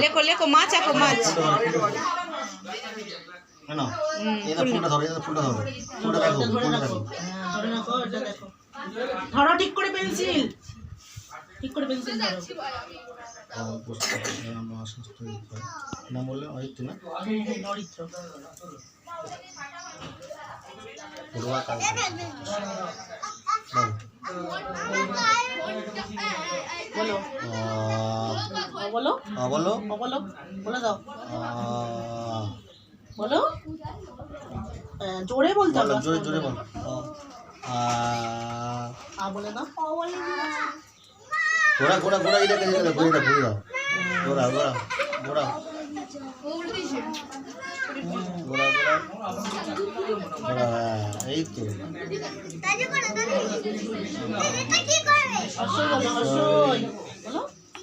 লেখো লেখো মাছ আঁকো মাছ। ধরো, ঠিক করে পেন্সিল। ঠিক করে পেন্সিল বললে অরিত্র না? কাল। বলো। বলো। বলো। বলো বলো। বলে দাও। বলো। জোরে বলতে বলো, হবে জোরে জোরে বলো। আ বলে ঘুরে দাও। ঘুরে দাও এই তো। অসই বলো অসই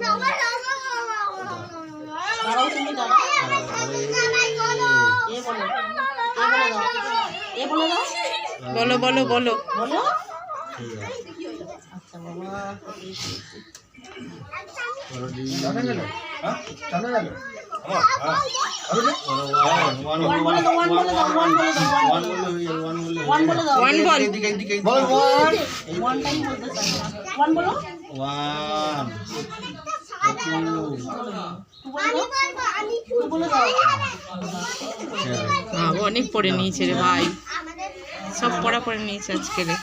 না, বাবা দাঁড়াও তুমি দাঁড়াও এ বলো এ বলে দাও এ বলে। দাও বলো বলো বলো। বলো। ঠিক আছে অনেক পড়ে নিয়েছে রে ভাই। সব পড়া পড়ে নিয়েছে আজকে রে।